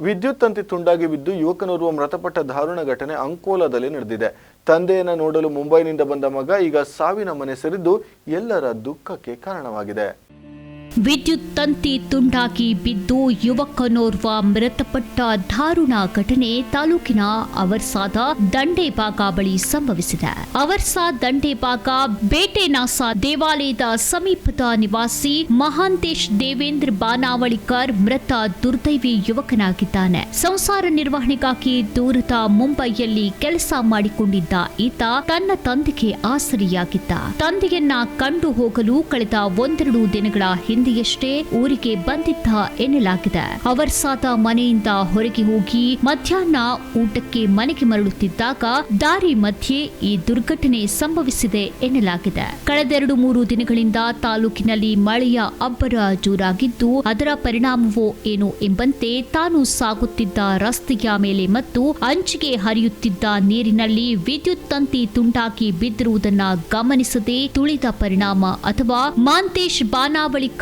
ವಿದ್ಯುತ್ ತಂತಿ ತುಂಡಾಗಿ ಬಿದ್ದು ಯುವಕನೋರ್ವ ಮೃತಪಟ್ಟ ದಾರುಣ ಘಟನೆ ಅಂಕೋಲಾದಲ್ಲಿ ನಡೆದಿದೆ. ತಂದೆಯನ್ನ ನೋಡಲು ಮುಂಬೈನಿಂದ ಬಂದ ಮಗ ಈಗ ಸಾವಿನ ಮನೆ ಸೇರಿದ್ದು ಎಲ್ಲರ ದುಃಖಕ್ಕೆ ಕಾರಣವಾಗಿದೆ. ವಿದ್ಯುತ್ ತಂತಿ ತುಂಡಾಗಿ ಬಿದ್ದು ಯುವಕನೋರ್ವ ಮೃತಪಟ್ಟ ದಾರುಣ ಘಟನೆ ತಾಲೂಕಿನ ಅವರ್ಸಾದ ದಂಡೇಬಾಗ ಬಳಿ ಸಂಭವಿಸಿದೆ. ಅವರ್ಸಾ ದಂಡೇಬಾಗ ಬೇಟೆನಾಸ ದೇವಾಲಯದ ಸಮೀಪದ ನಿವಾಸಿ ಮಹಾಂತೇಶ್ ದೇವೇಂದ್ರ ಬಾನಾವಳಿಕರ್ ಮೃತ ದುರ್ದೈವಿ ಯುವಕನಾಗಿದ್ದಾನೆ. ಸಂಸಾರ ನಿರ್ವಹಣೆಗಾಗಿ ದೂರದ ಮುಂಬೈಯಲ್ಲಿ ಕೆಲಸ ಮಾಡಿಕೊಂಡಿದ್ದ ಈತ ತನ್ನ ತಂದೆಗೆ ಆಸರಿಯಾಗಿದ್ದ. ತಂದೆಯನ್ನ ಕಂಡು ಹೋಗಲು ಕಳೆದ ಒಂದೆರಡು ದಿನಗಳ ಹಿಂದೆಯಷ್ಟೇ ಊರಿಗೆ ಬಂದಿದ್ದ ಎನ್ನಲಾಗಿದೆ. ಅವರ್ಸಾದ ಮನೆಯಿಂದ ಹೊರಗೆ ಹೋಗಿ ಮಧ್ಯಾಹ್ನ ಊಟಕ್ಕೆ ಮನೆಗೆ ಮರಳುತ್ತಿದ್ದಾಗ ದಾರಿ ಮಧ್ಯೆ ಈ ದುರ್ಘಟನೆ ಸಂಭವಿಸಿದೆ ಎನ್ನಲಾಗಿದೆ. ಕಳೆದೆರಡು ಮೂರು ದಿನಗಳಿಂದ ತಾಲೂಕಿನಲ್ಲಿ ಮಳೆಯ ಅಬ್ಬರ ಜೋರಾಗಿದ್ದು, ಅದರ ಪರಿಣಾಮವೋ ಏನು ಎಂಬಂತೆ ತಾನು ಸಾಗುತ್ತಿದ್ದ ರಸ್ತೆಯ ಮೇಲೆ ಮತ್ತು ಅಂಚಿಗೆ ಹರಿಯುತ್ತಿದ್ದ ನೀರಿನಲ್ಲಿ ವಿದ್ಯುತ್ ತಂತಿ ತುಂಡಾಗಿ ಬಿದ್ದಿರುವುದನ್ನು ಗಮನಿಸದೆ ತುಳಿದ ಪರಿಣಾಮ ಅಥವಾ ಮಾಂತೇಶ್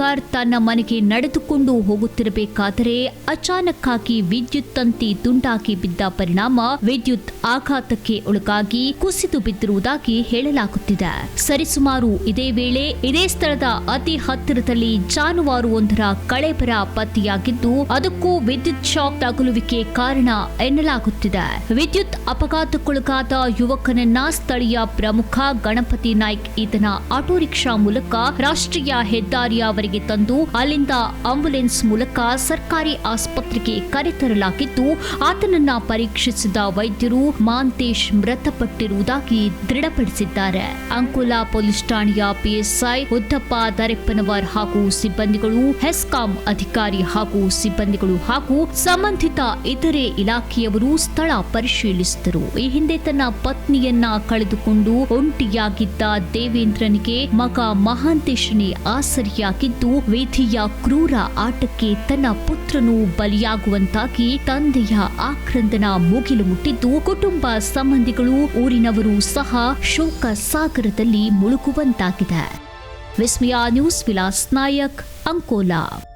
ಬಾನಾವಳಿಕರ್ ತನ್ನ ಮನೆಗೆ ನಡೆದುಕೊಂಡು ಹೋಗುತ್ತಿರಬೇಕಾದರೆ ಅಚಾನಕ್ ಆಗಿ ವಿದ್ಯುತ್ ತಂತಿ ತುಂಡಾಗಿ ಬಿದ್ದ ಪರಿಣಾಮ ವಿದ್ಯುತ್ ಆಘಾತಕ್ಕೆ ಒಳಗಾಗಿ ಕುಸಿದು ಬಿದ್ದಿರುವುದಾಗಿ ಹೇಳಲಾಗುತ್ತಿದೆ. ಸರಿಸುಮಾರು ಇದೇ ವೇಳೆ ಇದೇ ಸ್ಥಳದ ಅತಿ ಹತ್ತಿರದಲ್ಲಿ ಜಾನುವಾರು ಒಂದರ ಕಳೆಬರ ಪತ್ತೆಯಾಗಿದ್ದು, ಅದಕ್ಕೂ ವಿದ್ಯುತ್ ಶಾಕ್ ತಗುಲುವಿಕೆ ಕಾರಣ ಎನ್ನಲಾಗುತ್ತಿದೆ. ವಿದ್ಯುತ್ ಅಪಘಾತಕ್ಕೊಳಗಾದ ಯುವಕನನ್ನ ಸ್ಥಳೀಯ ಪ್ರಮುಖ ಗಣಪತಿ ನಾಯ್ಕ್ ಈತನ ಆಟೋ ರಿಕ್ಷಾ ಮೂಲಕ ರಾಷ್ಟ್ರೀಯ ಹೆದ್ದಾರಿಯವರೆಗೆ ತಂದು ಅಲ್ಲಿಂದ ಆಂಬುಲೆನ್ಸ್ ಮೂಲಕ ಸರ್ಕಾರಿ ಆಸ್ಪತ್ರೆಗೆ ಕರೆತರಲಾಗಿದ್ದು, ಆತನನ್ನ ಪರೀಕ್ಷಿಸಿದ ವೈದ್ಯರು ಮಾಂತೇಶ್ ಮೃತಪಟ್ಟಿರುವುದಾಗಿ ದೃಢಪಡಿಸಿದ್ದಾರೆ. ಅಂಕೋಲಾ ಪೊಲೀಸ್ ಠಾಣೆಯ ಪಿಎಸ್ಐ ಉದ್ದಪ್ಪ ದರೆಪ್ಪನವರ್ ಹಾಗೂ ಸಿಬ್ಬಂದಿಗಳು, ಹೆಸ್ಕಾಂ ಅಧಿಕಾರಿ ಹಾಗೂ ಸಿಬ್ಬಂದಿಗಳು ಹಾಗೂ ಸಂಬಂಧಿತ ಇತರೆ ಇಲಾಖೆಯವರು ಸ್ಥಳ ಪರಿಶೀಲಿಸಿದರು. ಈ ಹಿಂದೆ ತನ್ನ ಪತ್ನಿಯನ್ನ ಕಳೆದುಕೊಂಡು ಒಂಟಿಯಾಗಿದ್ದ ದೇವೇಂದ್ರನಿಗೆ ಮಗ ಮಹಾಂತೇಶನೇ ಆಸರಿಯಾಗಿದ್ದು ವಿಧಿಯ ಕ್ರೂರ ಆಟಕ್ಕೆ ತನ್ನ ಪುತ್ರನು ಬಲಿಯಾಗುವಂತಾಗಿ ತಂದೆಯ ಆಕ್ರಂದನ ಮುಗಿಲು ಮುಟ್ಟಿದ್ದು, ಕುಟುಂಬ ಸಂಬಂಧಿಗಳು ಊರಿನವರು ಸಹ ಶೋಕ ಸಾಗರದಲ್ಲಿ ಮುಳುಗುವಂತಾಗಿದೆ. ವಿಸ್ಮಯ ನ್ಯೂಸ್ ವಿಲಾಸ್ ನಾಯಕ್ ಅಂಕೋಲಾ.